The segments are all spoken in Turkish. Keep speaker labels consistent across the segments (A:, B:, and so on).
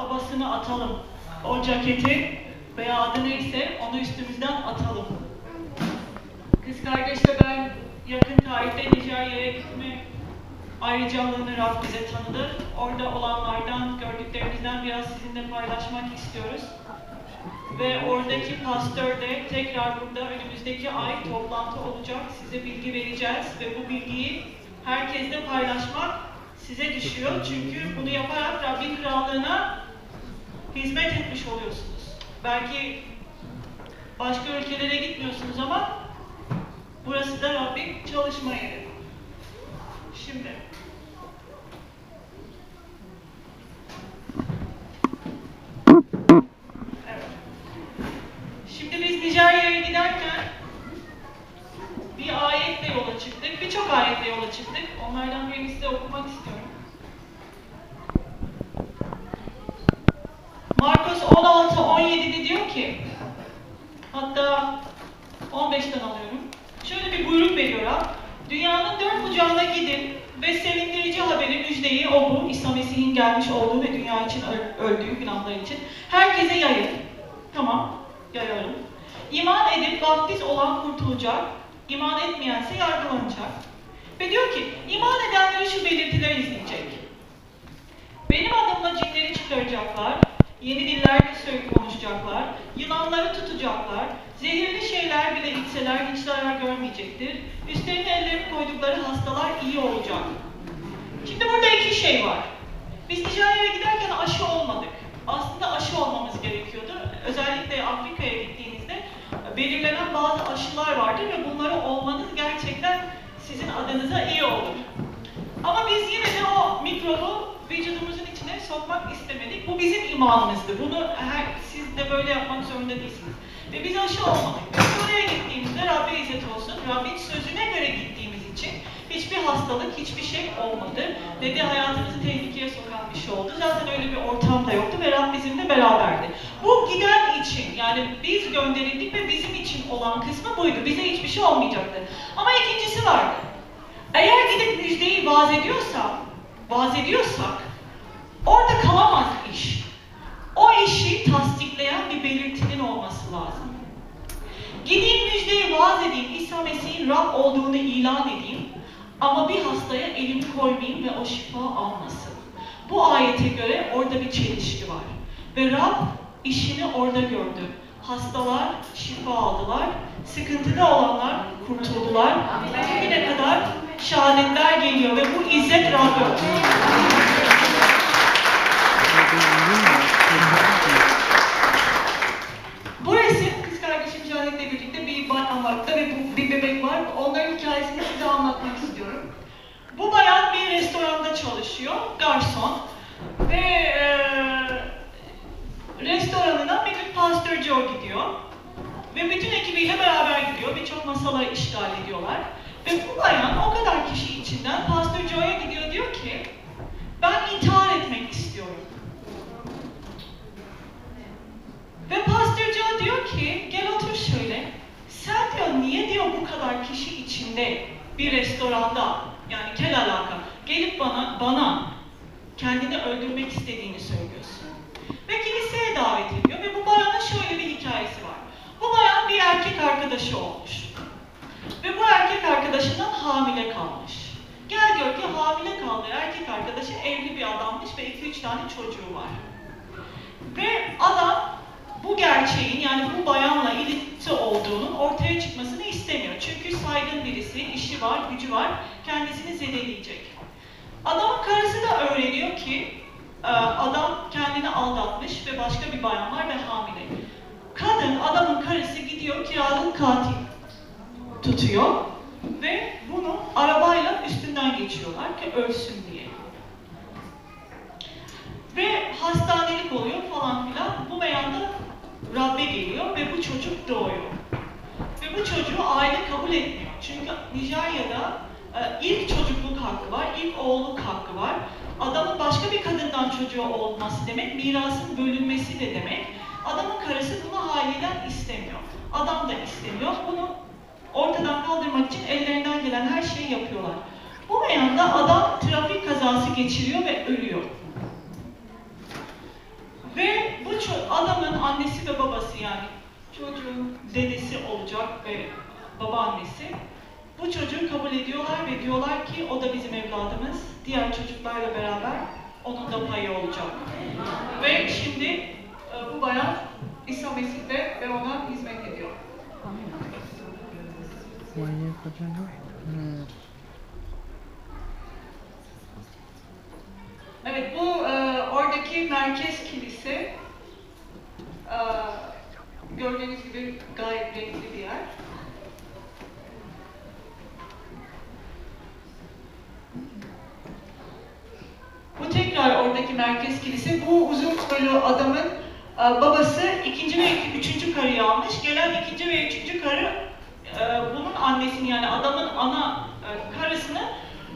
A: havasını atalım. O ceketi veya adı neyse onu üstümüzden atalım. Kız kardeşle ben yakın tarihte Nijerya'ya gitme ayrıcalığını Rab bize tanıdı. Orada olanlardan, gördüklerimizden biraz sizinle paylaşmak istiyoruz. Ve oradaki pastör de tekrar burada önümüzdeki ay toplantı olacak. Size bilgi vereceğiz ve bu bilgiyi herkesle paylaşmak size düşüyor. Çünkü bunu yaparak Rabbin krallığına hizmet etmiş oluyorsunuz. Belki başka ülkelere gitmiyorsunuz ama burası da Rabbin çalışma yeri. Şimdi Evet. Şimdi biz Nijerya'ya giderken bir ayetle yola çıktık. Birçok ayetle yola çıktık. Onlardan birini size okumak istiyorum. Markus 16-17'de diyor ki hatta 15'ten alıyorum. Şöyle bir buyruk veriyor ha. Dünyanın dört bucağına gidin ve sevindirici haberi müjdeyi o bu İsa Mesih'in gelmiş olduğu ve dünya için öl- öldüğü günahlar için herkese yayın. Tamam, yayalım. İman edip vaftiz olan kurtulacak, iman etmeyense yargılanacak. Ve diyor ki, iman edenleri şu belirtiler izleyecek. Benim adımla cinleri çıkaracaklar, yeni diller konuşacaklar, yılanları tutacaklar, zehirli şeyler bile içseler hiç zarar görmeyecektir. Üstlerine ellerini koydukları hastalar iyi olacak. Şimdi burada iki şey var. Biz Nijerya'ya giderken aşı olmadık. Aslında aşı olmamız gerekiyordu. Özellikle Afrika'ya gittiğinizde belirlenen bazı aşılar vardır ve bunları olmanız gerçekten sizin adınıza iyi olur. Ama biz yine de o mikrobu vücudumuzun içine sokmak istemedik. Bu bizim imanımızdı. Bunu her, siz de böyle yapmak zorunda değilsiniz. Ve biz aşı olmadık. Biz oraya gittiğimizde Rabbe izzet olsun, Rabbin sözüne göre için hiçbir hastalık, hiçbir şey olmadı. Ve hayatımızı tehlikeye sokan bir şey oldu. Zaten öyle bir ortam da yoktu ve Rab bizimle beraberdi. Bu giden için, yani biz gönderildik ve bizim için olan kısmı buydu. Bize hiçbir şey olmayacaktı. Ama ikincisi vardı. Eğer gidip müjdeyi vaaz ediyorsam, vaaz ediyorsak, orada kalamaz iş. O işi tasdikleyen bir belirtinin olması lazım. Gideyim müjdeyi vaaz edeyim, İsa Mesih'in Rab olduğunu ilan edeyim ama bir hastaya elimi koymayayım ve o şifa almasın. Bu ayete göre orada bir çelişki var. Ve Rab işini orada gördü. Hastalar şifa aldılar, sıkıntıda olanlar kurtuldular. Bugüne kadar şehadetler geliyor ve bu izzet Rab'be olsun. Bu resim kız kardeşim Cahit'le birlikte bir bayan var da ve bu- bir bebek var. Onların hikayesini size anlatmak istiyorum. Bu bayan bir restoranda çalışıyor, garson. Ve eee restoranına bir gün pastör Joe gidiyor. Ve bütün ekibiyle beraber gidiyor. Birçok masaları işgal ediyorlar. Ve bu bayan o kadar kişi içinden pastör Joe'ya gidiyor diyor ki ben intihar etmek istiyorum. Ve Pastor Joe diyor ki, gel otur şöyle. Sen diyor, niye diyor bu kadar kişi içinde bir restoranda, yani kel alaka, gelip bana, bana kendini öldürmek istediğini söylüyorsun. Ve kiliseye davet ediyor ve bu bayanın şöyle bir hikayesi var. Bu bayan bir erkek arkadaşı olmuş. Ve bu erkek arkadaşından hamile kalmış. Gel gör ki hamile kaldığı erkek arkadaşı evli bir adammış ve 2-3 tane çocuğu var. Ve adam bu gerçeğin yani bu bayanla ilgisi olduğunun ortaya çıkmasını istemiyor. Çünkü saygın birisi, işi var, gücü var, kendisini zedeleyecek. Adamın karısı da öğreniyor ki e, adam kendini aldatmış ve başka bir bayan var ve hamile. Kadın, adamın karısı gidiyor kiralık katil tutuyor ve bunu arabayla üstünden geçiyorlar ki ölsün diye. Ve hastanelik oluyor falan filan. Bu beyanda Rabbe geliyor ve bu çocuk doğuyor. Ve bu çocuğu aile kabul etmiyor. Çünkü Nijerya'da e, ilk çocukluk hakkı var, ilk oğulluk hakkı var. Adamın başka bir kadından çocuğu olması demek, mirasın bölünmesi de demek. Adamın karısı bunu halinden istemiyor. Adam da istemiyor. Bunu ortadan kaldırmak için ellerinden gelen her şeyi yapıyorlar. Bu beyanda adam trafik kazası geçiriyor ve ölüyor. ço- adamın annesi ve babası yani çocuğun dedesi olacak ve babaannesi bu çocuğu kabul ediyorlar ve diyorlar ki o da bizim evladımız. Diğer çocuklarla beraber onun da payı olacak. Ve şimdi e, bu bayan İsa Mesih'te ve ona hizmet ediyor.
B: Manyak.
A: Evet, bu e, oradaki merkez kilise e, gördüğünüz gibi gayet renkli bir yer. Bu tekrar oradaki merkez kilise. Bu uzun boylu adamın e, babası ikinci ve üçüncü karıyı almış. Gelen ikinci ve üçüncü karı e, bunun annesini yani adamın ana e, karısını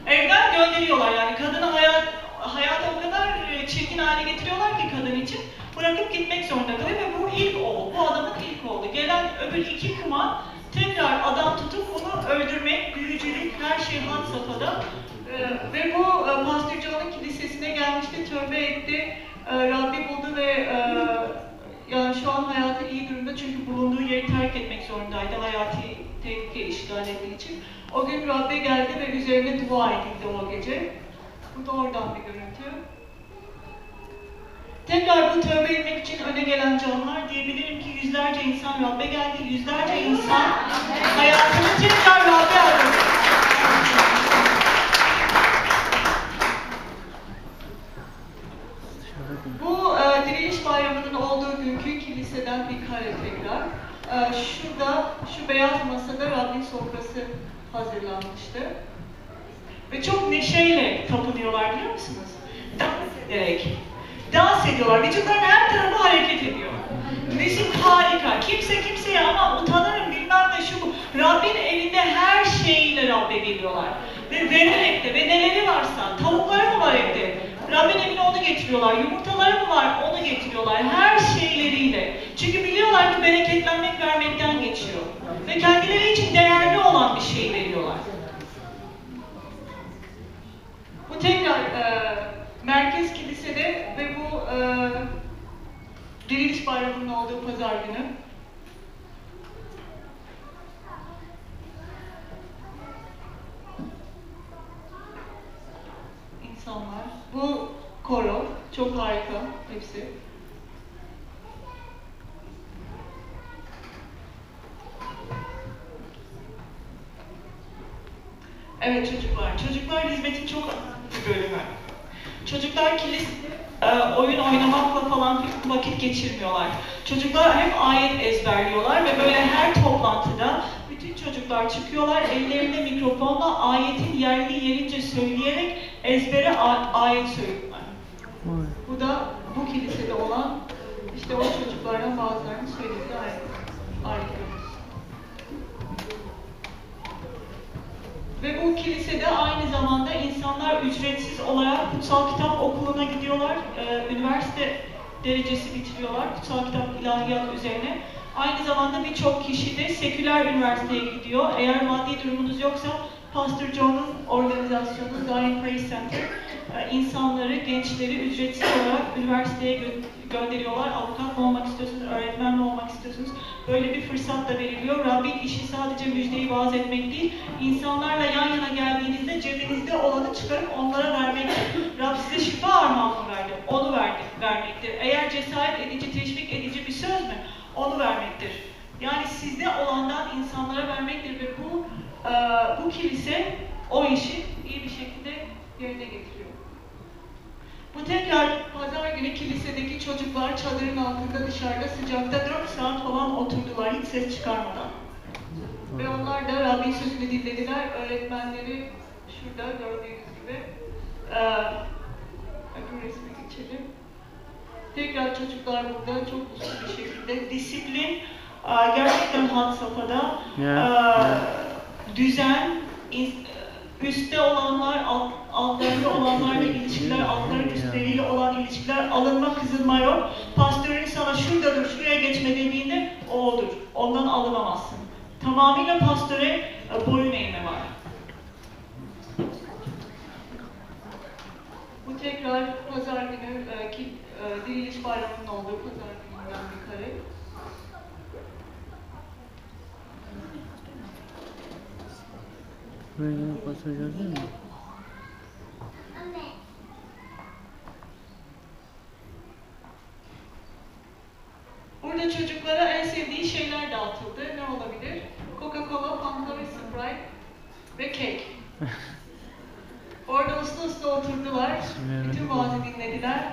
A: evden gönderiyorlar. Yani kadını hayat, hayata o kadar e, çirkin hale getiriyorlar ki kadın için bırakıp gitmek zorunda kalıyor ve bu ilk oğul. Bu adamın ilk oğlu. Gelen öbür iki kuma tekrar adam tutup bunu öldürmek, büyücülük, her şey had safhada. Ee, ve bu e, Pastor John'un kilisesine gelmişti, tövbe etti, e, Rabbi buldu ve e, yani şu an hayatı iyi durumda çünkü bulunduğu yeri terk etmek zorundaydı hayati tehlike işgal ettiği için. O gün Rabbi geldi ve üzerine dua edildi o gece. Bu da oradan bir görüntü. Tekrar bu tövbe etmek için öne gelen canlar diyebilirim ki yüzlerce insan Rabbe geldi, yüzlerce insan hayatını tekrar Rabbe
B: bir
A: Bu e, Diriliş Bayramı'nın olduğu günkü kiliseden bir kare tekrar. E, şurada, şu beyaz masada Rabbin sofrası hazırlanmıştı. Ve çok neşeyle tapınıyorlar biliyor musunuz? Dans ederek. Dans ediyorlar. Vücutların her tarafı hareket ediyor. Müzik harika. Kimse kimseye ama utanırım bilmem ne şu bu. Rabbin elinde her şeyiyle Rabbe geliyorlar. Ve vererek de ve neleri varsa, tavukları mı var evde? Rabbin evine onu getiriyorlar. Yumurtaları mı var? Onu getiriyorlar. Her şeyleriyle. Çünkü biliyorlar ki bereketlenmek vermekten geçiyor. Ve kendileri için değerli olan bir şey veriyorlar. Bu tekrar e, merkez kilisede ve bu e, Diriliş Bayramı'nın olduğu pazar günü. İnsanlar. Bu koro. Çok harika hepsi. Evet çocuklar. Çocuklar hizmetin çok önemli bir bölümü. Çocuklar kilis e, oyun oynamakla falan vakit geçirmiyorlar. Çocuklar hep ayet ezberliyorlar ve böyle her toplantıda bütün çocuklar çıkıyorlar ellerinde mikrofonla ayetin yerli yerince söyleyerek ezbere ayet söylüyorlar. Kilisede aynı zamanda insanlar ücretsiz olarak kutsal kitap okuluna gidiyorlar. Ee, üniversite derecesi bitiriyorlar kutsal kitap ilahiyat üzerine. Aynı zamanda birçok kişi de seküler üniversiteye gidiyor. Eğer maddi durumunuz yoksa Pastor John'un organizasyonu Zion Praise Center e, insanları, gençleri ücretsiz olarak üniversiteye gö- gönderiyorlar. Avukat mı olmak istiyorsunuz, öğretmen mi olmak istiyorsunuz? Böyle bir fırsat da veriliyor. Rabbin işi sadece müjdeyi vaaz etmek değil, insanlarla yan yana geldiğinizde cebinizde olanı çıkarıp onlara vermektir. Rab size şifa armağanı verdi, onu verdi, vermektir. Eğer cesaret edici, teşvik edici bir söz mü? Onu vermektir. Yani sizde olandan insanlara vermektir ve bu bu kilise o işi iyi bir şekilde yerine getiriyor. Bu tekrar pazar günü kilisedeki çocuklar çadırın altında dışarıda sıcakta 4 saat falan oturdular hiç ses çıkarmadan. Ve onlar da Rabbin sözünü dinlediler. Öğretmenleri şurada gördüğünüz gibi. Ee, öbür resme geçelim. Tekrar çocuklar burada çok uslu bir şekilde disiplin aa, gerçekten had safhada.
B: Ya,
A: Aa,
B: ya.
A: düzen, üstte olanlar, alt, altlarında olanlarla ilişkiler, altların üstleriyle olan ilişkiler, alınma kızılma yok. Pastörün sana şurada dur, şuraya geçme dediğinde o odur. Ondan alınamazsın. Tamamıyla pastöre e, boyun eğme var. Bu tekrar pazar günü e, ki, e, Diriliş Bayramı'nın olduğu pazar gününden bir kare.
B: Buraya basacağız değil mi?
A: Burada çocuklara en sevdiği şeyler dağıtıldı. Ne olabilir? Coca-Cola, Fanta ve Sprite ve kek. Orada uslu uslu oturdular. Bütün vaazı dinlediler.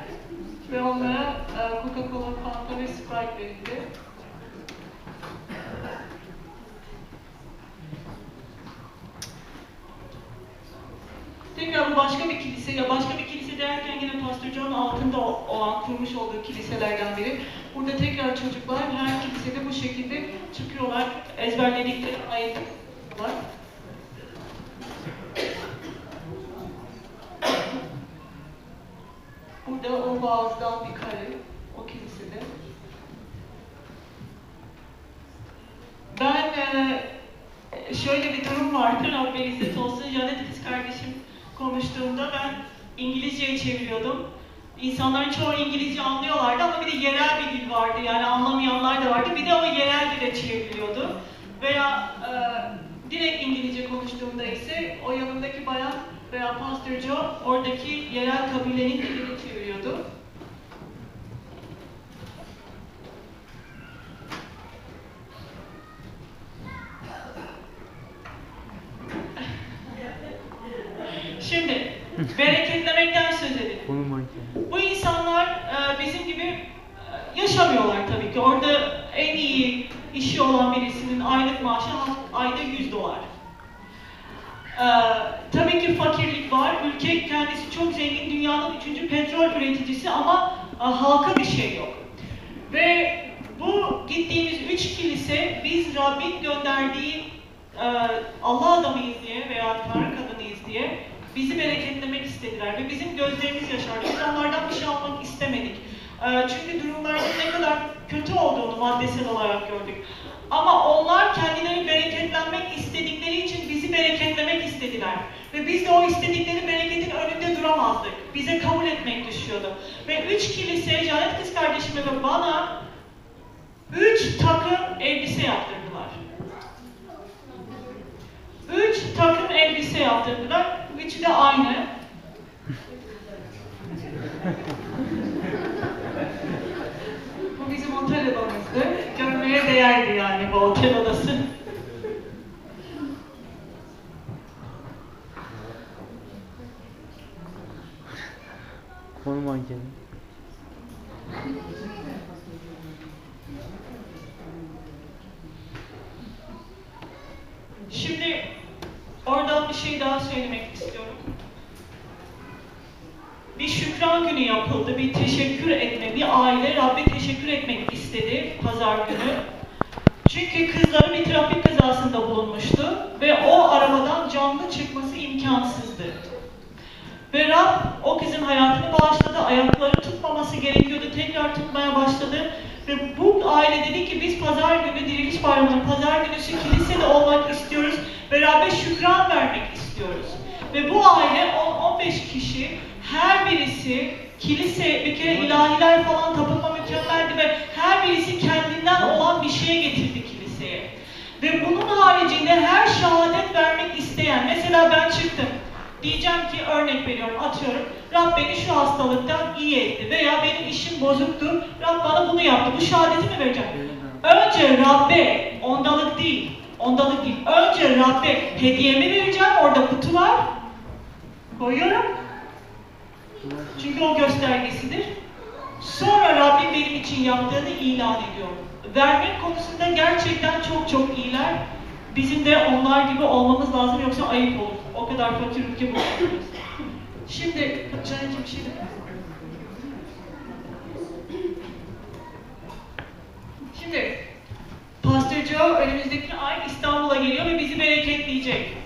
A: Ve onlara e, Coca-Cola, Fanta ve Sprite verildi. Başka bir kilise ya başka bir kilise derken yine Pastor John altında olan kurmuş olduğu kiliselerden biri. Burada tekrar çocuklar her kilisede bu şekilde çıkıyorlar, ezberledikleri ayet var. Burada o vaazdan bir kare, o kilisede. Ben e, şöyle bir durum vardı, Rabbi İzzet olsun, Janet kız kardeşim konuştuğunda ben İngilizceye çeviriyordum. İnsanların çoğu İngilizce anlıyorlardı ama bir de yerel bir dil vardı yani anlamayanlar da vardı. Bir de o yerel dile çevriliyordu. Veya e, direkt İngilizce konuştuğumda ise o yanımdaki bayan veya Pastor Joe oradaki yerel kabilenin dilini çeviriyordu. Şimdi bereketlemekten söz edelim.
B: Konu mankeni.
A: Bu insanlar e, bizim gibi e, yaşamıyorlar tabii ki. Orada en iyi işi olan birisinin aylık maaşı ha- ayda 100 dolar. E, tabii ki fakirlik var. Ülke kendisi çok zengin, dünyanın üçüncü petrol üreticisi ama e, halka bir şey yok. Ve bu gittiğimiz üç kilise biz Rabbin gönderdiği e, Allah adamıyız diye veya Tanrı kadınıyız diye bizi bereketlemek istediler ve bizim gözlerimiz yaşardı. Biz onlardan bir şey almak istemedik. E, çünkü durumlarının ne kadar kötü olduğunu maddesel olarak gördük. Ama onlar kendileri bereketlenmek istedikleri için bizi bereketlemek istediler. Ve biz de o istedikleri bereketin önünde duramazdık. Bize kabul etmek düşüyordu. Ve üç kilise, Canet kız kardeşime ve bana üç takım elbise yaptırdılar. Üç takım elbise yaptırdılar. Üçü de aynı. Bu bizim otel odamızdı. Görmeye değerdi yani bu otel odası.
B: Konu mankeni.
A: Şimdi oradan bir şey daha söylemek istiyorum. Bir şükran günü yapıldı, bir teşekkür etme, bir aile Rabbe teşekkür etmek istedi pazar günü. Çünkü kızları bir trafik kazasında bulunmuştu ve o arabadan canlı çıkması imkansızdı. Ve Rab o kızın hayatını bağışladı, ayakları tutmaması gerekiyordu, tekrar tutmaya başladı. Ve bu aile dedi ki biz pazar günü, Diriliş Bayramı'nın pazar günüsü kilisede olmak istiyoruz ve Rab'be şükran vermek istiyoruz. Ve bu aile 10-15 kişi, her birisi kilise, bir kere ilahiler falan tapınma mükemmeldi ve her birisi kendinden olan bir şeye getirdi kiliseye. Ve bunun haricinde her şehadet vermek isteyen, mesela ben çıktım, Diyeceğim ki örnek veriyorum atıyorum. Rab beni şu hastalıktan iyi etti veya benim işim bozuktu. Rab bana bunu yaptı. Bu şehadeti mi vereceğim? Önce Rabbe ondalık değil. Ondalık değil. Önce Rabbe hediyemi vereceğim. Orada kutu var. Koyuyorum. Çünkü o göstergesidir. Sonra Rabbim benim için yaptığını ilan ediyorum. Vermek konusunda gerçekten çok çok iyiler. Bizim de onlar gibi olmamız lazım yoksa ayıp olur. O kadar fakir ülke bulunmuyoruz. Şimdi, canım kim şimdi? Şimdi, Pastor Joe önümüzdeki ay İstanbul'a geliyor ve bizi bereketleyecek.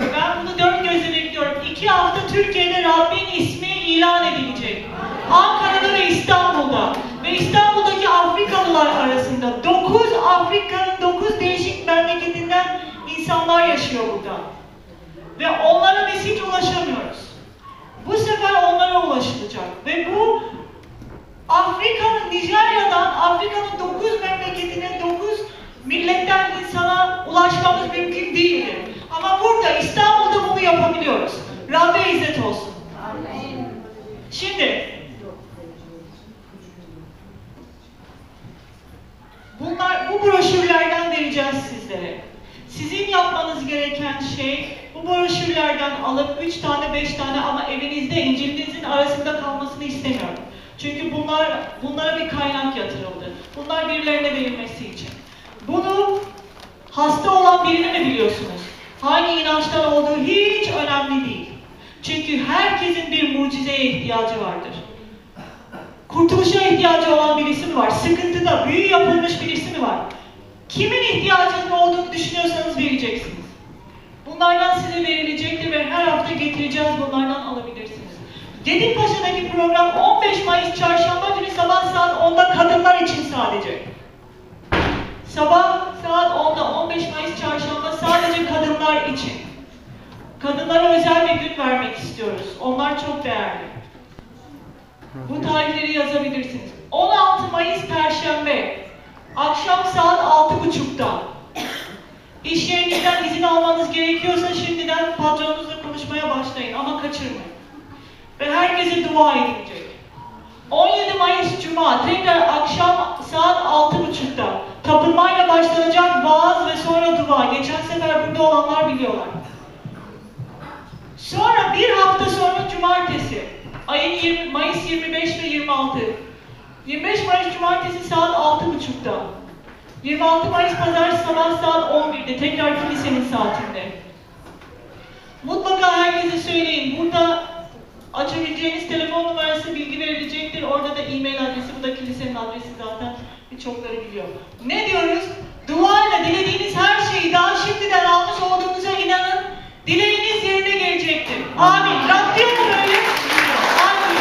A: Ben bunu dört gözle bekliyorum. İki hafta Türkiye'de Rabbin ismi ilan edilecek. Ankara'da ve İstanbul'da. Ve İstanbul'daki Afrikalılar arasında dokuz Afrika'nın dokuz değişik memleketinden insanlar yaşıyor burada. Ve onlara biz hiç ulaşamıyoruz. Bu sefer onlara ulaşılacak. Ve bu Afrika'nın, Nijerya'dan, Afrika'nın 9 memleketine, Rabbe izzet olsun. Şimdi Bunlar, bu broşürlerden vereceğiz sizlere. Sizin yapmanız gereken şey bu broşürlerden alıp 3 tane 5 tane ama evinizde İncil'inizin arasında kalmasını istemiyorum. Çünkü bunlar bunlara bir kaynak yatırıldı. Bunlar birilerine verilmesi için. Bunu hasta olan birini mi biliyorsunuz? Hangi inançtan olduğu hiç önemli. Çünkü herkesin bir mucizeye ihtiyacı vardır. Kurtuluşa ihtiyacı olan birisi mi var? Sıkıntıda, büyü yapılmış birisi mi var? Kimin ihtiyacının olduğunu düşünüyorsanız vereceksiniz. Bunlardan size verilecektir ve her hafta getireceğiz, bunlardan alabilirsiniz. Gedikpaşa'daki program 15 Mayıs Çarşamba günü sabah saat 10'da kadınlar için sadece. Sabah saat 10'da 15 Mayıs Çarşamba sadece kadınlar için. Kadınlara özel bir gün vermek istiyoruz. Onlar çok değerli. Bu tarihleri yazabilirsiniz. 16 Mayıs Perşembe, akşam saat 6.30'da. İş yerinizden izin almanız gerekiyorsa şimdiden patronunuzla konuşmaya başlayın ama kaçırmayın. Ve herkese dua edilecek. 17 Mayıs Cuma, tekrar akşam saat 6.30'da. Tapınmayla başlanacak vaaz ve sonra dua. Geçen sefer burada olanlar biliyorlar. Sonra bir hafta sonra cumartesi, ayın 20, Mayıs 25 ve 26. 25 Mayıs cumartesi saat 6.30'da. 26 Mayıs pazar sabah saat 11'de tekrar kilisenin saatinde. Mutlaka herkese söyleyin. Burada açabileceğiniz telefon numarası bilgi verilecektir. Orada da e-mail adresi, bu da kilisenin adresi zaten birçokları biliyor. Ne diyoruz? Duayla dilediğiniz her şeyi daha şimdiden almış olduğunuza inanın. Dileğiniz gelecektir. Amin. Rabbim böyle. Amin.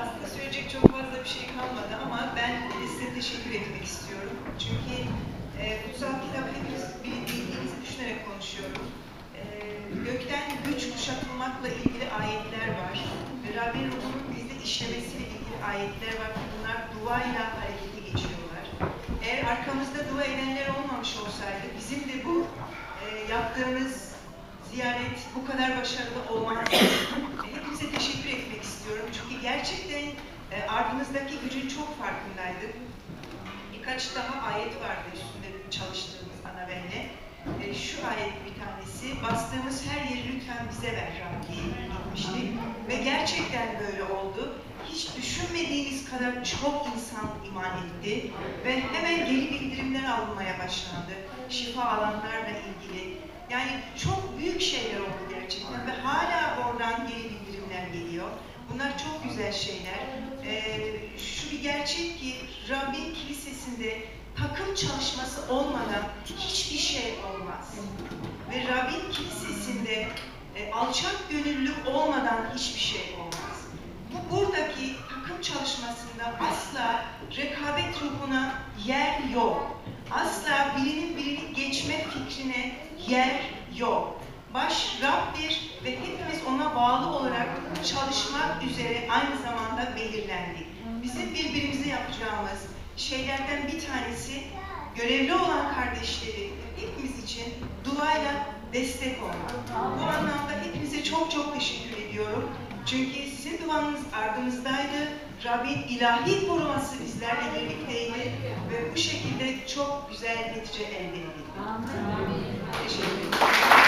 C: Aslında söyleyecek çok fazla bir şey kalmadı ama ben size teşekkür etmek istiyorum. Çünkü e, kutsal kitap hepimiz bil- bildiğimizi düşünerek konuşuyoruz. E, gökten güç kuşatılmakla ilgili ayetler var. Rabbin ruhunun bizde işlemesiyle ilgili ayetler var. Bunlar duayla arkamızda dua edenler olmamış olsaydı bizim de bu e, yaptığımız ziyaret bu kadar başarılı olmazdı. Hepinize teşekkür etmek istiyorum. Çünkü gerçekten e, ardınızdaki gücün çok farkındaydık. Birkaç daha ayet vardı üstünde çalıştığımız ana benle. E, şu ayet bir tanesi, bastığımız her yeri lütfen bize ver Rabbi. Ve gerçekten böyle oldu. Hiç düşünmediğimiz kadar çok insan iman etti ve hemen geri bildirimler alınmaya başlandı. Şifa alanlarla ilgili. Yani çok büyük şeyler oldu gerçekten ve hala oradan geri bildirimler geliyor. Bunlar çok güzel şeyler. Ee, şu bir gerçek ki Rabbin kilisesinde takım çalışması olmadan hiçbir şey olmaz. Ve Rabbin kilisesinde e, alçak gönüllülük olmadan hiçbir şey olmaz. Bu buradaki takım çalışmasında asla rekabet ruhuna yer yok. Asla birinin birini geçme fikrine yer yok. Baş Rab'dir ve hepimiz ona bağlı olarak çalışmak üzere aynı zamanda belirlendik. Bizim birbirimize yapacağımız şeylerden bir tanesi görevli olan kardeşleri hepimiz için duayla destek olmak. Bu anlamda hepinize çok çok teşekkür ediyorum. Çünkü sizin duanız ardımızdaydı. Rabbin ilahi koruması bizlerle birlikteydi ve bu şekilde çok güzel netice elde edildi. Amin. Teşekkür ederim.